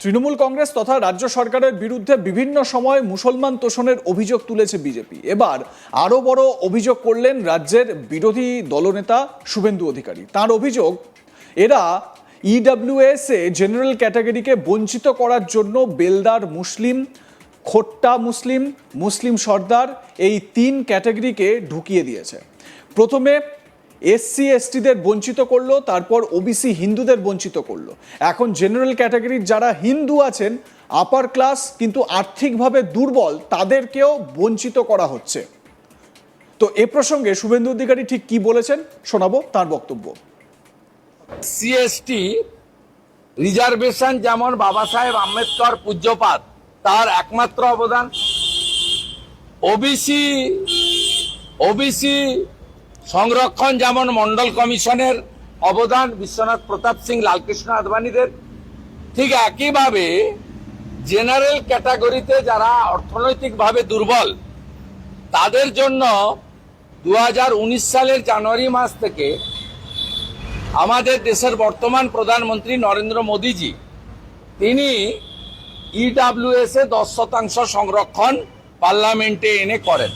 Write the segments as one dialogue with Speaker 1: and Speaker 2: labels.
Speaker 1: তৃণমূল কংগ্রেস তথা রাজ্য সরকারের বিরুদ্ধে বিভিন্ন সময় মুসলমান তোষণের অভিযোগ তুলেছে বিজেপি। এবার আরও বড় অভিযোগ করলেন রাজ্যের বিরোধী দলনেতা শুভেন্দু অধিকারী। তার অভিযোগ, এরা ইডাব্লিউএস এ জেনারেল ক্যাটাগরিকে বঞ্চিত করার জন্য বেলদার মুসলিম, খোট্টা মুসলিম মুসলিম সর্দার এই তিন ক্যাটাগরিকে ঢুকিয়ে দিয়েছে। প্রথমে এসসি এসটিদের বঞ্চিত করল, তারপর ওবিসি হিন্দুদের বঞ্চিত করল। এখন জেনারেল ক্যাটাগরির যারা হিন্দু আছেন আপার ক্লাস কিন্তু আর্থিকভাবে দুর্বল, তাদেরকেও বঞ্চিত করা হচ্ছে। তো এ প্রসঙ্গে শুভেন্দু অধিকারী ঠিক কি বলেছেন, শোনাবো তার বক্তব্য।
Speaker 2: সিএসটি রিজার্ভেশন যেমন বাবা সাহেব আম্বেদকর পূজ্যপাত তার একমাত্র অবদান। ওবিসি ওবিসি সংরক্ষণ যেমন মন্ডল কমিশনের অবদান বিশ্বনাথ প্রতাপ সিং, লালকৃষ্ণ আদবানীদের, ঠিক একইভাবে জেনারেল ক্যাটাগরিতে যারা অর্থনৈতিকভাবে দুর্বল, তাদের জন্য দু হাজার উনিশ সালের জানুয়ারি মাস থেকে আমাদের দেশের বর্তমান প্রধানমন্ত্রী নরেন্দ্র মোদীজি, তিনি ইডাব্লিউএস এ দশ শতাংশ সংরক্ষণ পার্লামেন্টে এনে করেন।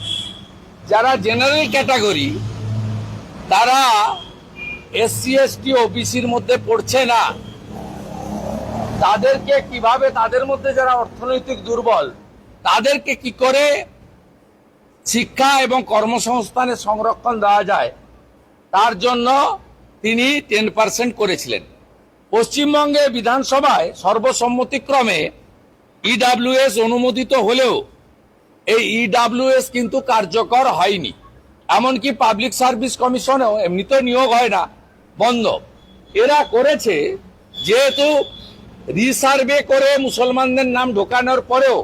Speaker 2: যারা জেনারেল ক্যাটাগরি তারা এসসি, এসটি, ওবিসির মধ্যে পড়ছে না। তাদেরকে কীভাবে তাদের মধ্যে যারা অর্থনৈতিক দুর্বল, তাদেরকে কি করে শিক্ষা এবং কর্মসংস্থানের সংরক্ষণ দেওয়া যায়, তার জন্য তিনি টেন পার্সেন্ট করেছিলেন। পশ্চিমবঙ্গে বিধানসভায় সর্বসম্মতিক্রমে ইডাব্লিউএস অনুমোদিত হলেও এই ইডাব্লিউএস কিন্তু কার্যকর হয়নি। এমনকি পাবলিক সার্ভিস কমিশনেও এমনিতে নিয়োগ হয় না, বন্ধ। এরা করেছে যেহেতু রিসার্ভে করে মুসলমানদের নাম ঢোকানোর পরেও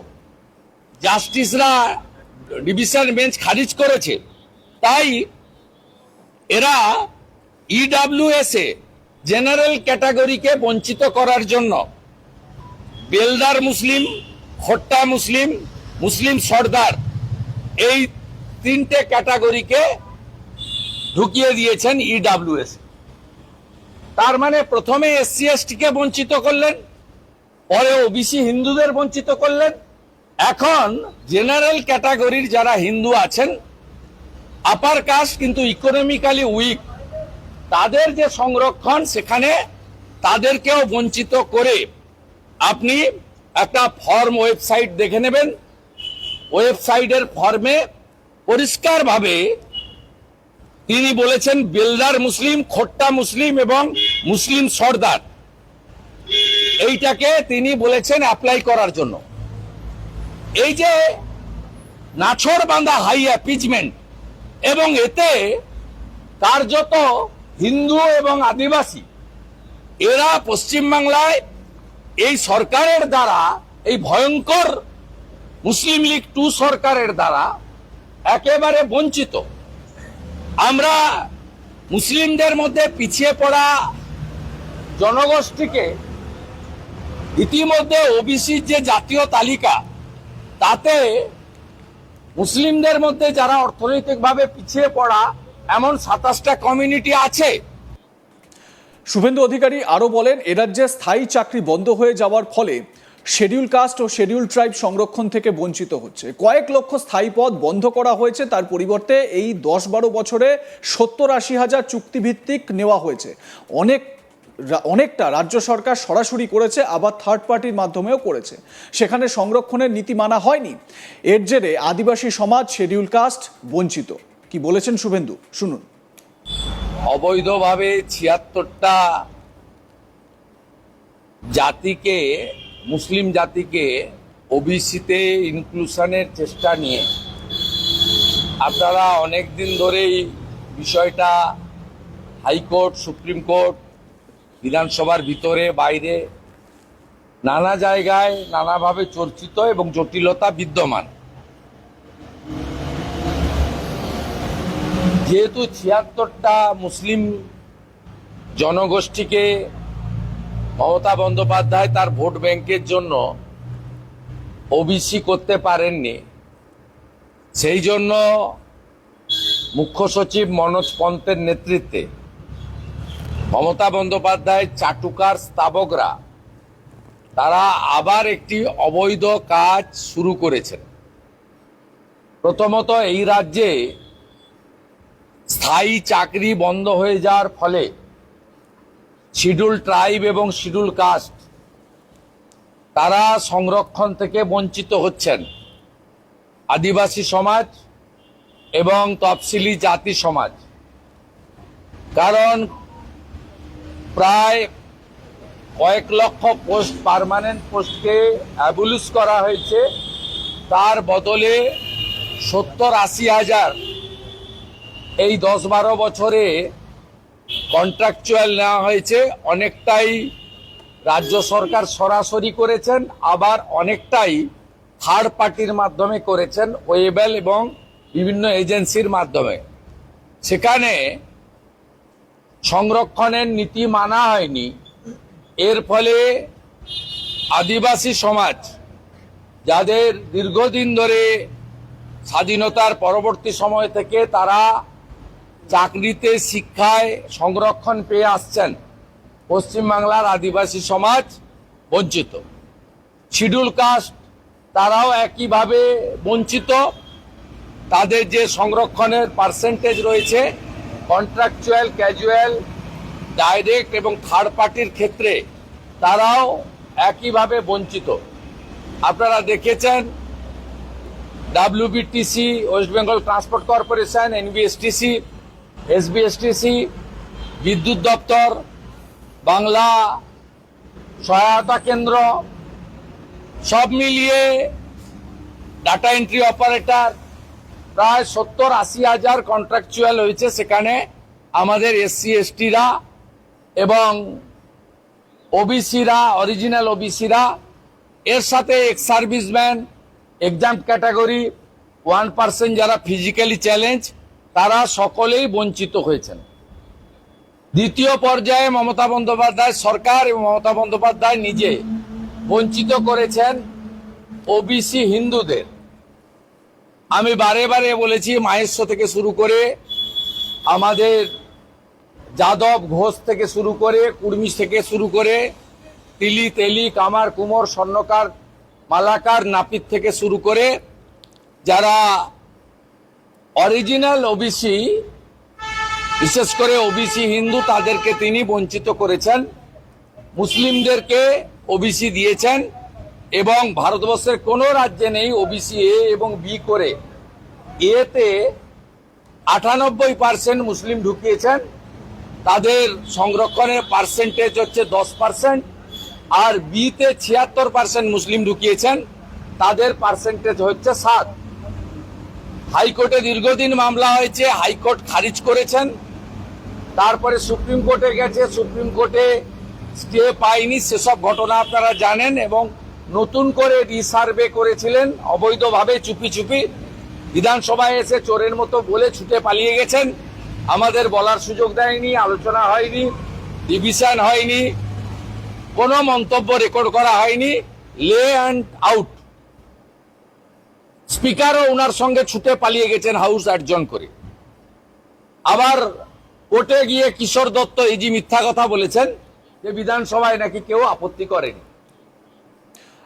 Speaker 2: জাস্টিসরা ডিভিশন বেঞ্চ খারিজ করেছে। তাই এরা ইডাব্লিউএস এ জেনারেল ক্যাটাগরিকে বঞ্চিত করার জন্য বেলদার মুসলিম, খোট্টা মুসলিম মুসলিম সর্দার, এই তিনটে ক্যাটাগরিকে ঢুকিয়ে দিয়েছেন ইডাব্লিউএস তার মানে প্রথমে এসসি এসটিকে বঞ্চিত করলেন, পরে ওবিসি হিন্দুদের বঞ্চিত করলেন। এখন জেনারেল ক্যাটাগরির যারা হিন্দু আছেন আপার কাস্ট কিন্তু ইকোনমিক্যালি উইক তাদের যে সংরক্ষণ সেখানে তাদেরকেও বঞ্চিত করে আপনি একটা ফর্ম ওয়েবসাইট দেখে নেবেন। ওয়েবসাইটের ফর্মে পরিষ্কারভাবে তিনি বলেছেন, বেলদার মুসলিম, খোট্টা মুসলিম এবং মুসলিম সর্দার। এইটাকে তিনি বলেছেন অ্যাপ্লাই করার জন্য। এই যে নাছর বান্ধা হাই অ্যাপিচমেন্ট এবং এতে কার্যত হিন্দু এবং আদিবাসী, এরা পশ্চিমবাংলায় এই সরকারের দ্বারা, এই ভয়ঙ্কর মুসলিম লীগ টু সরকারের দ্বারা একেবারে বঞ্চিত। আমরা মুসলিমদের মধ্যে পিছিয়ে পড়া জনগোষ্ঠীকে ইতিমধ্যে ওবিসির যে জাতীয় তালিকা, তাতে মুসলিমদের মধ্যে যারা অর্থনৈতিকভাবে পিছিয়ে পড়া, এমন সাতাশটা কমিউনিটি আছে।
Speaker 1: শুভেন্দু অধিকারী আরও বলেন এরাজ্যে স্থায়ী চাকরি বন্ধ হয়ে যাওয়ার ফলে শিডিউল কাস্ট ও শেডিউল ট্রাইব সংরক্ষণ থেকে বঞ্চিত হচ্ছে। কয়েক লক্ষ স্থায়ী পদ বন্ধ করা হয়েছে, তার পরিবর্তে এই দশ বারো বছরে সত্তর আশি হাজার চুক্তিভিত্তিক নেওয়া হয়েছে। অনেক অনেকটা রাজ্য সরকার সরাসরি করেছে, আবার থার্ড পার্টির মাধ্যমেও করেছে। সেখানে সংরক্ষণের নীতি মানা হয়নি। এর জেরে আদিবাসী সমাজ শেডিউল কাস্ট বঞ্চিত। কি বলেছেন শুভেন্দু? শুনুন।
Speaker 2: অবৈধভাবে ছিয়াত্তরটা জাতিকে মুসলিম জাতিকে ওবিসিতে ইনক্লুশনের চেষ্টা নিয়ে। আপনারা অনেক দিন ধরেই বিষয়টা হাইকোর্ট, সুপ্রিম কোর্ট, বিধানসভার ভিতরে, বাইরে নানা জায়গায় নানাভাবে চর্চিত এবং জটিলতা বিদ্যমান। যেহেতু ছিয়াত্তরটা মুসলিম জনগোষ্ঠীকে মমতা বন্দ্যোপাধ্যায় তার ভোট ব্যাংকের জন্য ওবিসি করতে পারেননি। সেই জন্য মুখ্য সচিব মনোজ পন্তের নেতৃত্বে মমতা বন্দ্যোপাধ্যায়, চাটুকার স্তাবকরা, তারা আবার একটি অবৈধ কাজ শুরু করেছেন। প্রথমত এই রাজ্যে স্থায়ী চাকরি বন্ধ হয়ে যাওয়ার ফলে শিডিউল ট্রাইব এবং শিডিউল কাস্ট, তারা সংরক্ষণ থেকে বঞ্চিত হচ্ছেন। আদিবাসী সমাজ এবং তফসিলি জাতি সমাজ। কারণ প্রায় কয়েক লক্ষ পোস্ট, পার্মানেন্ট পোস্টকে অ্যাবুলিশ করা হয়েছে। তার বদলে সত্তর আশি হাজার এই দশ বারো বছরে কন্ট্রাকচুয়াল নেওয়া হয়েছে, অনেকটাই রাজ্য সরকার সরাসরি করেছেন, আবার অনেকটাই থার্ড পার্টির মাধ্যমে করেছেন ওয়েবেল এবং বিভিন্ন এজেন্সির মাধ্যমে। সেখানে সংরক্ষণের নীতি মানা হয়নি, এর ফলে আদিবাসী সমাজ, যাদের দীর্ঘদিন ধরে স্বাধীনতার পরবর্তী সময় থেকে তারা চাকরিতে শিক্ষায় সংরক্ষণ পেয়ে আসছেন পশ্চিমবাংলার আদিবাসী সমাজ বঞ্চিত। শিডিউল কাস্ট তারাও একইভাবে বঞ্চিত। তাদের যে সংরক্ষণের পার্সেন্টেজ রয়েছে, কন্ট্রাকচুয়াল, ক্যাজুয়াল, ডাইরেক্ট এবং থার্ড পার্টির ক্ষেত্রে তারাও একইভাবে বঞ্চিত। আপনারা দেখেছেন WBTC, West Bengal transport corporation, NBSTC SBSTC, বিদ্যুৎ দপ্তর, বাংলা সহায়তা কেন্দ্র, সব মিলিয়ে ডাটা এন্ট্রি অপারেটর প্রায় সত্তর আশি হাজার কন্ট্রাকচুয়াল হয়েছে সেখানে আমাদের এসসি এসটিরা এবং ওবিসিরা অরিজিনাল ওবিসিরা। এর সাথে ex serviceman exam category one percent যারা ফিজিক্যালি চ্যালেঞ্জ তারা সকলেই বঞ্চিত হয়েছেন। দ্বিতীয় পর্যায়ে মমতা বন্দ্যোপাধ্যায় সরকার এবং মমতা বন্দ্যোপাধ্যায় নিজে বঞ্চিত করেছেন ওবিসি হিন্দুদের। আমি বারে বারে বলেছি মাহেশ্ব থেকে শুরু করে আমাদের যাদব ঘোষ থেকে শুরু করে, কুর্মি থেকে শুরু করে, তিলি তেলি, কামার কুমোর, স্বর্ণকার, মালাকার, নাপিত থেকে শুরু করে, যারা অরিজিনাল ওবিসি বিশেষ করে ওবিসি হিন্দু তাদেরকে তিনি বঞ্চিত করেছেন, মুসলিমদেরকে ওবিসি দিয়েছেন, এবং ভারতবর্ষের কোনো রাজ্যে নেই ওবিসি এ এবং বি করে। এতে আটানব্বই পার্সেন্ট মুসলিম ঢুকিয়েছেন, তাদের সংরক্ষণের পার্সেন্টেজ হচ্ছে দশ পার্সেন্ট আর বিতে ছিয়াত্তর পার্সেন্ট মুসলিম ঢুকিয়েছেন, তাদের পার্সেন্টেজ হচ্ছে সাত। হাইকোর্টে দীর্ঘদিন মামলা হয়েছে, হাইকোর্ট খারিজ করেছেন। তারপরে সুপ্রিম কোর্টে গেছে, সুপ্রিম কোর্টে স্টে পায়নি, সেসব ঘটনা আপনারা জানেন এবং নতুন করে রিসার্ভে করেছিলেন, অবৈধভাবে চুপি চুপি। বিধানসভায় এসে চোরের মতো বলে ছুটে পালিয়ে গেছেন। আমাদের বলার সুযোগ দেয়নি, আলোচনা হয়নি, ডিভিশন হয়নি, কোনো মন্তব্য রেকর্ড করা হয়নি। লে অ্যান্ড আউট স্পিকারও ওনার সঙ্গে ছুটে পালিয়ে গেছেন হাউস আটজন করে। আবার কোর্টে গিয়ে কিশোর দত্ত এই যে মিথ্যা কথা বলেছেন যে বিধানসভায় নাকি কেউ আপত্তি করেনি।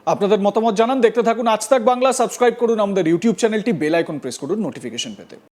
Speaker 1: আপনাদের মতামত জানান, দেখতে থাকুন আজ তাক বাংলা, সাবস্ক্রাইব করুন আমাদের ইউটিউব চ্যানেলটি, বেল আইকন প্রেস করুন নোটিফিকেশন পেতে।